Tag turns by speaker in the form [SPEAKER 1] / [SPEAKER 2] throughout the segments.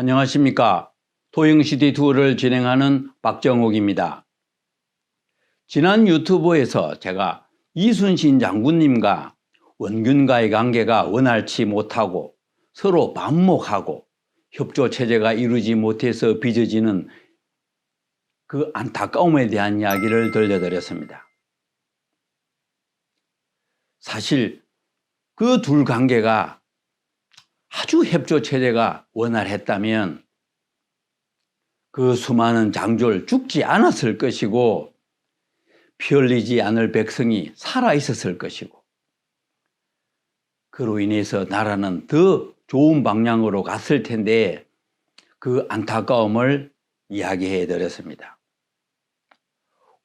[SPEAKER 1] 안녕하십니까. 토영시대 투어를 진행하는 박정옥입니다. 지난 유튜브에서 제가 이순신 장군님과 원균과의 관계가 원활치 못하고 서로 반목하고 협조 체제가 이루지 못해서 빚어지는 그 안타까움에 대한 이야기를 들려드렸습니다. 사실 그 둘 관계가 아주 협조 체제가 원활했다면 그 수많은 장졸 죽지 않았을 것이고 피 흘리지 않을 백성이 살아 있었을 것이고 그로 인해서 나라는 더 좋은 방향으로 갔을 텐데 그 안타까움을 이야기해 드렸습니다.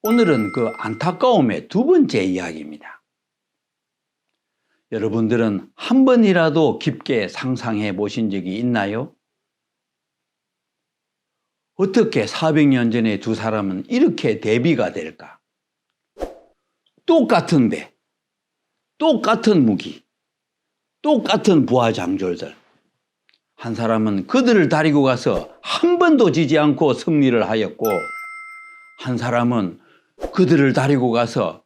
[SPEAKER 1] 오늘은 그 안타까움의 두 번째 이야기입니다. 여러분들은 한 번이라도 깊게 상상해 보신 적이 있나요? 어떻게 400년 전에 두 사람은 이렇게 대비가 될까? 똑같은 배, 똑같은 무기, 똑같은 부하 장졸들. 한 사람은 그들을 다리고 가서 한 번도 지지 않고 승리를 하였고, 한 사람은 그들을 다리고 가서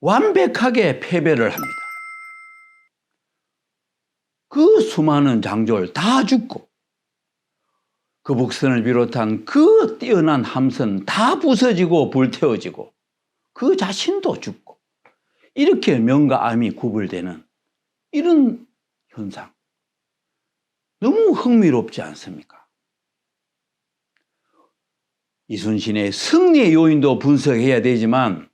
[SPEAKER 1] 완벽하게 패배를 합니다. 그 수많은 장졸 다 죽고, 그 북선을 비롯한 그 뛰어난 함선 다 부서지고 불태워지고, 그 자신도 죽고, 이렇게 명과 암이 구불되는 이런 현상. 너무 흥미롭지 않습니까? 이순신의 승리의 요인도 분석해야 되지만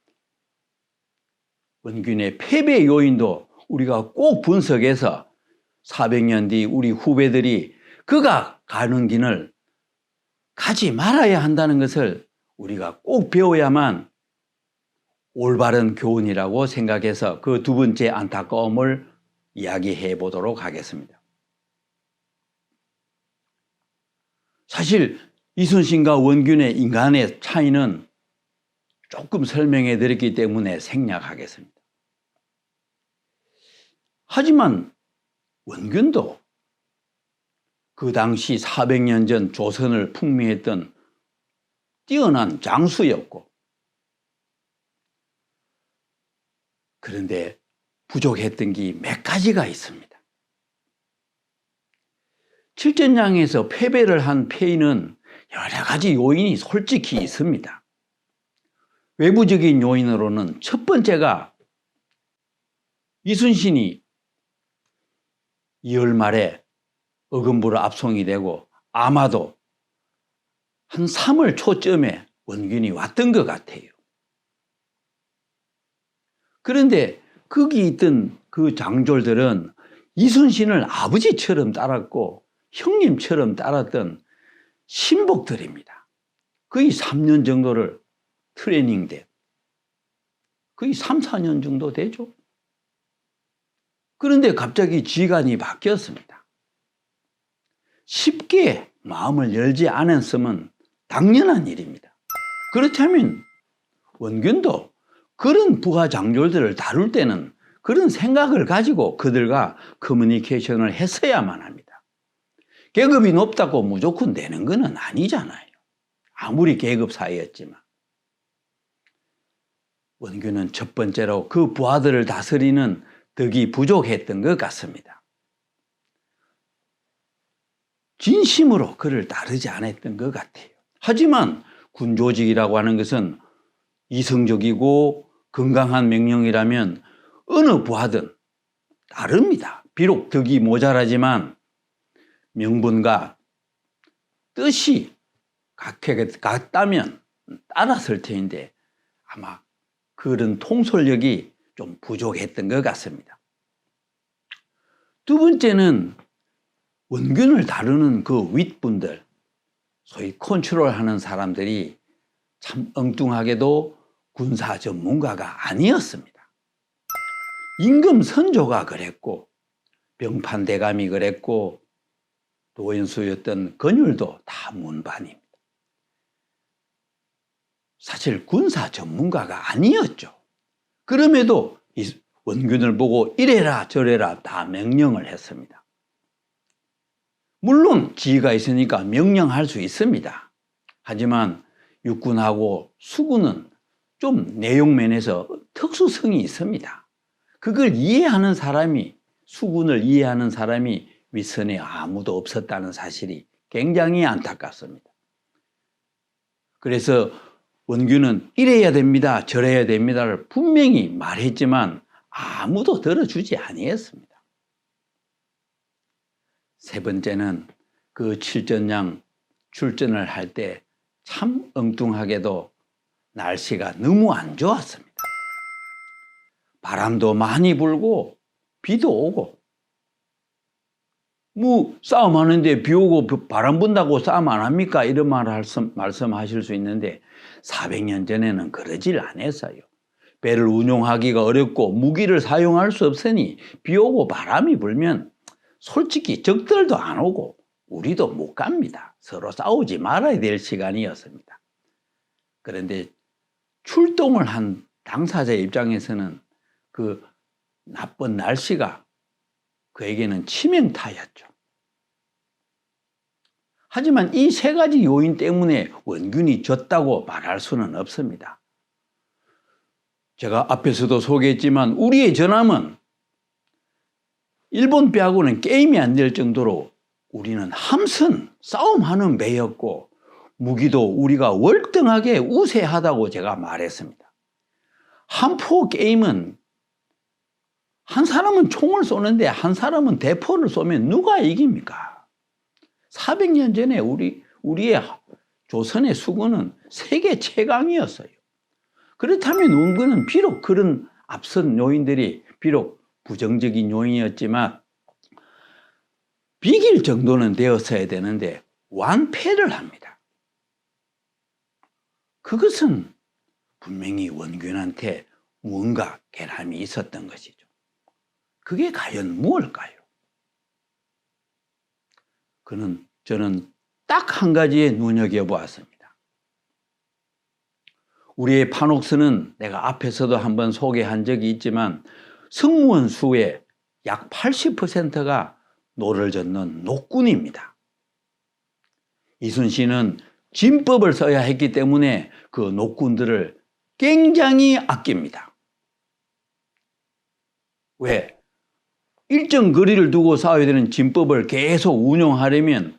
[SPEAKER 1] 원균의 패배 요인도 우리가 꼭 분석해서 400년 뒤 우리 후배들이 그가 가는 길을 가지 말아야 한다는 것을 우리가 꼭 배워야만 올바른 교훈이라고 생각해서 그 두 번째 안타까움을 이야기해 보도록 하겠습니다. 사실 이순신과 원균의 인간의 차이는 조금 설명해 드렸기 때문에 생략하겠습니다. 하지만 원균도 그 당시 400년 전 조선을 풍미했던 뛰어난 장수였고 그런데 부족했던 게 몇 가지가 있습니다. 칠전장에서 패배를 한 패인은 여러 가지 요인이 솔직히 있습니다. 외부적인 요인으로는 첫 번째가 이순신이 2월 말에 어금부로 압송이 되고 아마도 한 3월 초쯤에 원균이 왔던 것 같아요. 그런데 거기 있던 그 장졸들은 이순신을 아버지처럼 따랐고 형님처럼 따랐던 신복들입니다. 거의 3년 정도를 트레이닝 돼. 거의 3, 4년 정도 되죠. 그런데 갑자기 지간이 바뀌었습니다. 쉽게 마음을 열지 않았으면 당연한 일입니다. 그렇다면 원균도 그런 부하 장졸들을 다룰 때는 그런 생각을 가지고 그들과 커뮤니케이션을 했어야만 합니다. 계급이 높다고 무조건 되는 것은 아니잖아요. 아무리 계급 사이였지만. 원균은 첫 번째로 그 부하들을 다스리는 덕이 부족했던 것 같습니다. 진심으로 그를 따르지 않았던 것 같아요. 하지만 군조직이라고 하는 것은 이성적이고 건강한 명령이라면 어느 부하든 다릅니다. 비록 덕이 모자라지만 명분과 뜻이 같다면 따랐을 테인데 아마 그런 통솔력이 좀 부족했던 것 같습니다. 두 번째는 원균을 다루는 그 윗분들, 소위 컨트롤 하는 사람들이 참 엉뚱하게도 군사 전문가가 아니었습니다. 임금 선조가 그랬고, 병판 대감이 그랬고, 도연수였던 건율도 다 문반입니다. 사실 군사 전문가가 아니었죠. 그럼에도 이 원균을 보고 이래라 저래라 다 명령을 했습니다. 물론 지위가 있으니까 명령할 수 있습니다. 하지만 육군하고 수군은 좀 내용면에서 특수성이 있습니다. 그걸 이해하는 사람이 수군을 이해하는 사람이 윗선에 아무도 없었다는 사실이 굉장히 안타깝습니다. 그래서 원규는 이래야 됩니다, 저래야 됩니다를 분명히 말했지만 아무도 들어주지 아니했습니다. 세 번째는 그 칠전양 출전을 할 때 참 엉뚱하게도 날씨가 너무 안 좋았습니다. 바람도 많이 불고 비도 오고 뭐 싸움하는데 비 오고 바람 분다고 싸움 안 합니까? 이런 말 말씀, 말씀하실 수 있는데 400년 전에는 그러질 않았어요. 배를 운용하기가 어렵고 무기를 사용할 수 없으니 비 오고 바람이 불면 솔직히 적들도 안 오고 우리도 못 갑니다. 서로 싸우지 말아야 될 시간이었습니다. 그런데 출동을 한 당사자 입장에서는 그 나쁜 날씨가 그에게는 치명타였죠. 하지만 이 세 가지 요인 때문에 원균이 졌다고 말할 수는 없습니다. 제가 앞에서도 소개했지만 우리의 전함은 일본 배하고는 게임이 안 될 정도로 우리는 함선 싸움하는 배였고 무기도 우리가 월등하게 우세하다고 제가 말했습니다. 한포 게임은 한 사람은 총을 쏘는데 한 사람은 대포를 쏘면 누가 이깁니까? 400년 전에 우리 우리의 조선의 수군은 세계 최강이었어요. 그렇다면 원군은 비록 그런 앞선 요인들이 비록 부정적인 요인이었지만 비길 정도는 되었어야 되는데 완패를 합니다. 그것은 분명히 원균한테 무언가 결함이 있었던 것이죠. 그게 과연 무엇일까요? 그는 저는 딱 한 가지에 눈여겨보았습니다. 우리의 판옥선은 내가 앞에서도 한번 소개한 적이 있지만 승무원 수의 약 80%가 노를 젓는 녹군입니다. 이순신은 진법을 써야 했기 때문에 그 녹군들을 굉장히 아낍니다. 왜? 일정 거리를 두고 싸워야 되는 진법을 계속 운용하려면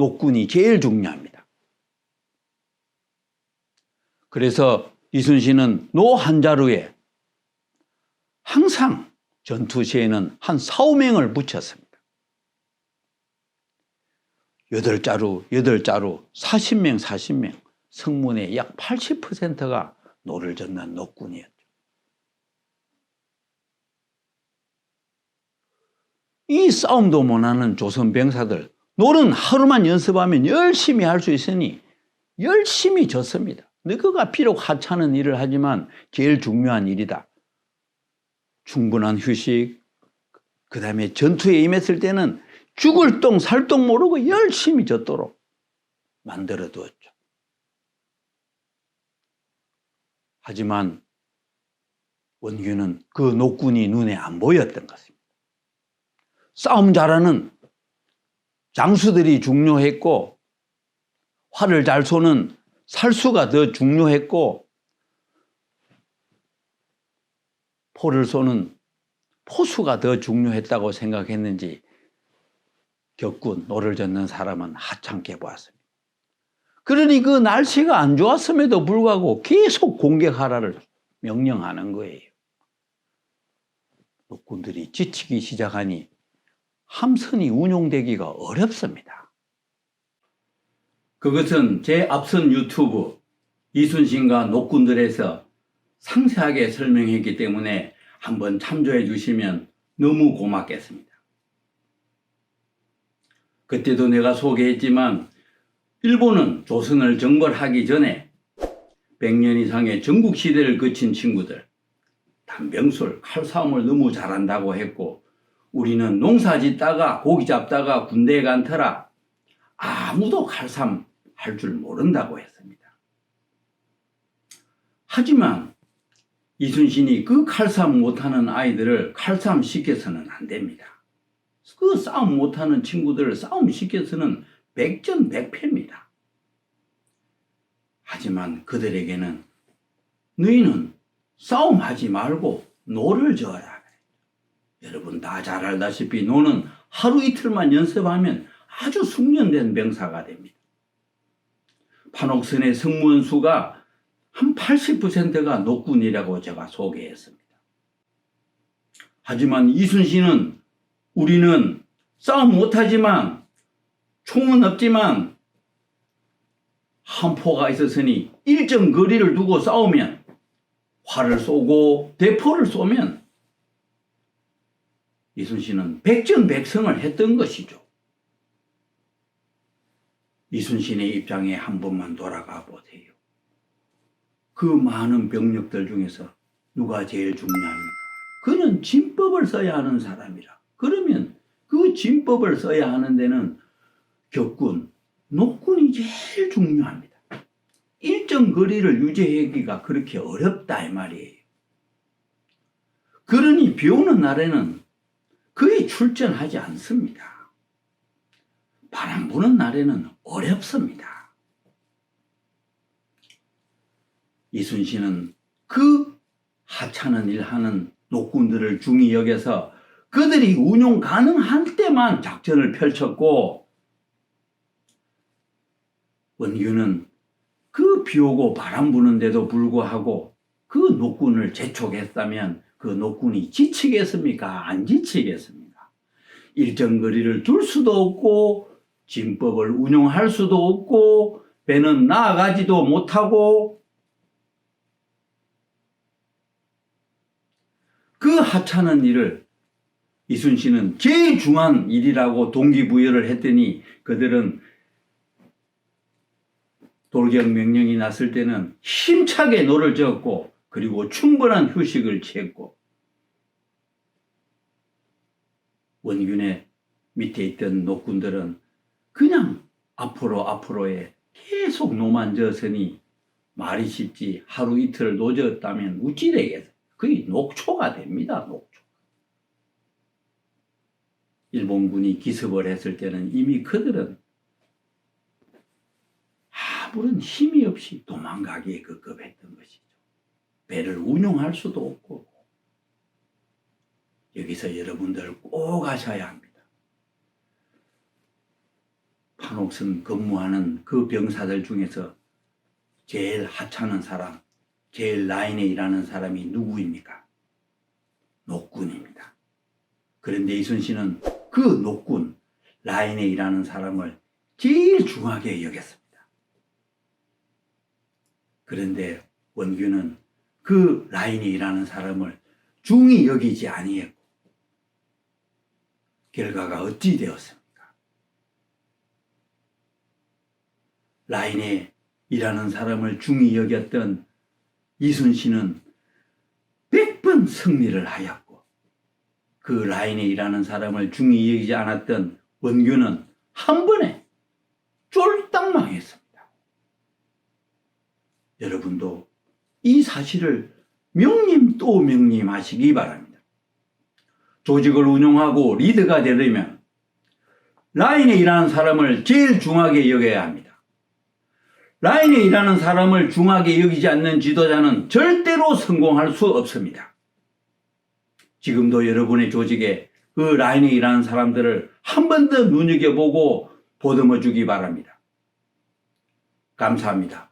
[SPEAKER 1] 녹군이 제일 중요합니다. 그래서 이순신은 노 한 자루에 항상 전투 시에는 한 4, 5명을 붙였습니다. 여덟 자루, 여덟 자루, 40명, 40명, 성문의 약 80%가 노를 젓는 녹군이었죠. 이 싸움도 못하는 조선 병사들, 노는 하루만 연습하면 열심히 할 수 있으니 열심히 졌습니다. 너가 비록 하찮은 일을 하지만 제일 중요한 일이다. 충분한 휴식, 그 다음에 전투에 임했을 때는 죽을 똥, 살 똥 모르고 열심히 젖도록 만들어 두었죠. 하지만 원규는 그 녹군이 눈에 안 보였던 것입니다. 싸움 잘하는 장수들이 중요했고, 활을 잘 쏘는 살수가 더 중요했고, 포를 쏘는 포수가 더 중요했다고 생각했는지 격군 노를 젓는 사람은 하찮게 보았습니다. 그러니 그 날씨가 안 좋았음에도 불구하고 계속 공격하라를 명령하는 거예요.陆군들이 지치기 시작하니 함선이 운용되기가 어렵습니다. 그것은 제 앞선 유튜브 이순신과 녹군들에서 상세하게 설명했기 때문에 한번 참조해 주시면 너무 고맙겠습니다. 그때도 내가 소개했지만 일본은 조선을 정벌하기 전에 100년 이상의 전국 시대를 거친 친구들 단병술, 칼싸움을 너무 잘한다고 했고 우리는 농사 짓다가 고기 잡다가 군대에 간 터라 아무도 칼싸움 할줄 모른다고 했습니다. 하지만 이순신이 그 칼싸움 못하는 아이들을 칼싸움 시켜서는 안 됩니다. 그 싸움 못하는 친구들을 싸움 시켜서는 백전백패입니다. 하지만 그들에게는 너희는 싸움하지 말고 노를 저어라. 여러분 다 잘 알다시피 노는 하루 이틀만 연습하면 아주 숙련된 병사가 됩니다. 판옥선의 승무원 수가 한 80%가 노군이라고 제가 소개했습니다. 하지만 이순신은 우리는 싸움 못하지만 총은 없지만 한포가 있었으니 일정 거리를 두고 싸우면 활을 쏘고 대포를 쏘면 이순신은 백전백승을 했던 것이죠. 이순신의 입장에 한 번만 돌아가 보세요. 그 많은 병력들 중에서 누가 제일 중요합니까? 그는 진법을 써야 하는 사람이라. 그러면 그 진법을 써야 하는 데는 격군, 녹군이 제일 중요합니다. 일정 거리를 유지하기가 그렇게 어렵다 이 말이에요. 그러니 비 오는 날에는 거의 출전하지 않습니다. 바람 부는 날에는 어렵습니다. 이순신은 그 하찮은 일 하는 녹군들을 중히 여겨서 그들이 운용 가능할 때만 작전을 펼쳤고 원규는 그 비오고 바람 부는데도 불구하고 그 녹군을 재촉했다면 그 녹군이 지치겠습니까? 안 지치겠습니까? 일정 거리를 둘 수도 없고 진법을 운용할 수도 없고 배는 나아가지도 못하고 그 하찮은 일을 이순신은 제일 중요한 일이라고 동기부여를 했더니 그들은 돌격 명령이 났을 때는 힘차게 노를 저었고 그리고 충분한 휴식을 취했고 원균의 밑에 있던 녹군들은 그냥 앞으로 앞으로에 계속 노만 져서니 말이 쉽지 하루 이틀 노졌다면 어찌 되겠어? 그게 녹초가 됩니다. 녹초. 일본군이 기습을 했을 때는 이미 그들은 아무런 힘이 없이 도망가기에 급급했던 것이죠. 배를 운용할 수도 없고 여기서 여러분들 꼭 아셔야 합니다. 판옥선 근무하는 그 병사들 중에서 제일 하찮은 사람, 제일 라인에 일하는 사람이 누구입니까? 녹군입니다. 그런데 이순신은 그 녹군, 라인에 일하는 사람을 제일 중하게 여겼습니다. 그런데 원규는 그 라인에 일하는 사람을 중히 여기지 아니했고 결과가 어찌 되었습니까? 라인에 일하는 사람을 중히 여겼던 이순신은 100번 승리를 하였고 그 라인에 일하는 사람을 중히 여기지 않았던 원규는 한 번에 쫄딱 망했습니다. 여러분도 이 사실을 명림 또 명림하시기 바랍니다. 조직을 운영하고 리드가 되려면 라인에 일하는 사람을 제일 중하게 여겨야 합니다. 라인에 일하는 사람을 중하게 여기지 않는 지도자는 절대로 성공할 수 없습니다. 지금도 여러분의 조직에 그 라인에 일하는 사람들을 한 번 더 눈여겨보고 보듬어 주기 바랍니다. 감사합니다.